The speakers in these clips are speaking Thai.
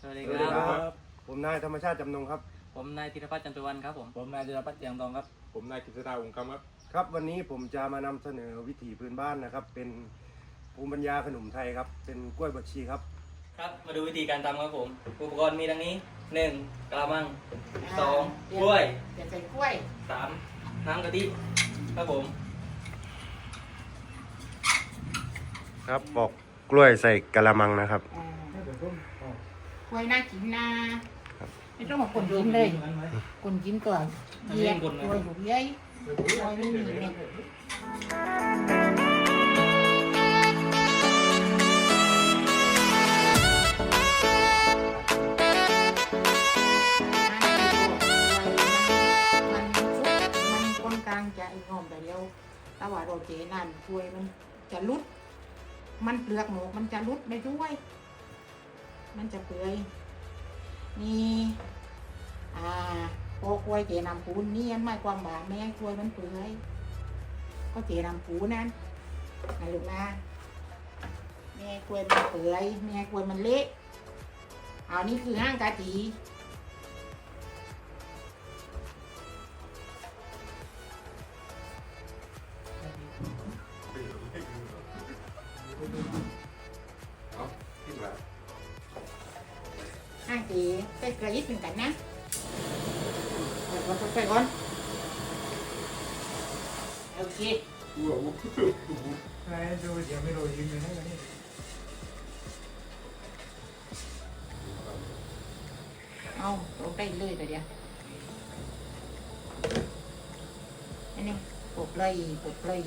สวัสดีสควัสดีรับครับผมนายธรรมชาติจำนงครับ ผมนายธีรพัฒน์จันทวันครับผม ผมนายธีรพัฒน์เจียงทองครับ ผมนายกฤษดาองค์คำครับ ครับวันนี้ผมจะมานำเสนอวิถีพื้นบ้านนะครับ เป็นภูมิปัญญาขนมไทยครับ เป็นกล้วยบดชีครับ ครับ มาดูวิธีการทำครับผม อุปกรณ์มีดังนี้หนึ่งกระมังสองเดี๋กล้วย เดี๋ยวใส่กล้วยสามน้ำกะทิครับผม ครับปอกกล้วยใส่กะละมังนะครับ อ่า กล้วยน่ากินนะไม่ต้องมาคนกินเลยคนกินก่อนเหยียบกล้วยหุบเย้ยกล้วยไม่มีเนี่ยถ้างจะไอ้งอมแต่เดียวแต่ว่าเราเจนั่นกล้วยมันจะลุด มันเปลือกหมูมันจะรุดไปด้วย มันจะเปื่อยนี่อ่าพอกล้วยเจนำปูนนี่ยันไม่ความบาแม่กล้วยมันเปื่อยก็เจนำปูนั่นนะลูกนะแม่กล้วยมันเปื่อยแม่กล้วยมันเละเอานี่คือห้างกะจี ห้างจีใส่กระยิบเหมือนกันนะไปก่อนไปก่อนโอเคอู้หูนายดูเดี๋ยวไม่รู้ยืนอยู่ให้กันนี่เอาลงได้เลยแต่เดียวอันนี้ปลุกเลยปลุกเลย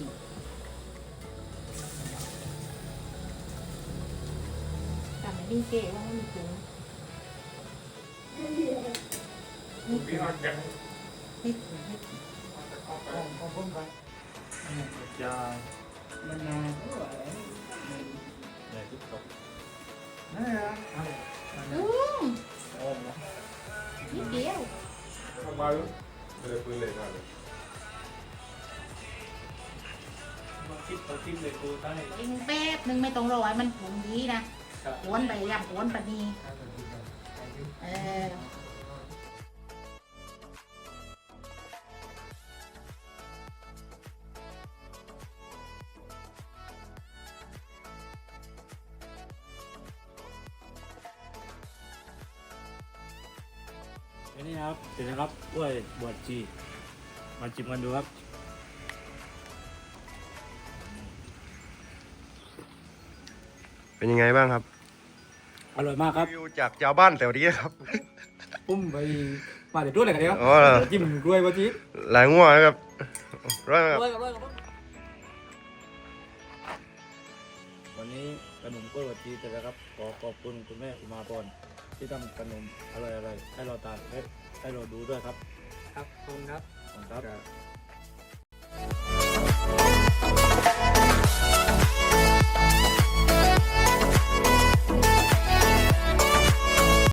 ทำให้ดีเก๋ว่ามันถึง นี่พี่เอาแกะนี่นี่ของของผมไปจะมันนานเนี่ยทุกตกนั่นแหละเอาอืมโอ้โหนิดเดียวทำมาเลยเลยปืนเลยมาเลยมาคิดตัวคิดเลยกูตั้งเองแป๊บนึงไม่ต้องรอให้มันผงดีนะกวนไปยำกวนปะนี เอออันนี้นะครับเสร็จแล้วครับกล้วยบวชชีมาจิมกันดูครับ เป็นยังไงบ้างครับ อร่อยมากครับ วิวจากชาวบ้านแต่วันนี้ครับ ปุ้มไปมาเดี๋ยวด้วยอะไรกันดีครับอ๋อเหรอ จิ้มกล้วยบวชชีหลายงัวนะครับร้อยไหมครับกล้วยกับกล้วยกับกล้วยวันนี้ขนมกล้วยบวชชีเสร็จแล้วครับขอขอบคุณคุณแม่อุมาพรที่ทำขนมอร่อยๆให้เราทานให้ให้เราดูด้วยครับครับขอบคุณครับขอบคุณครับ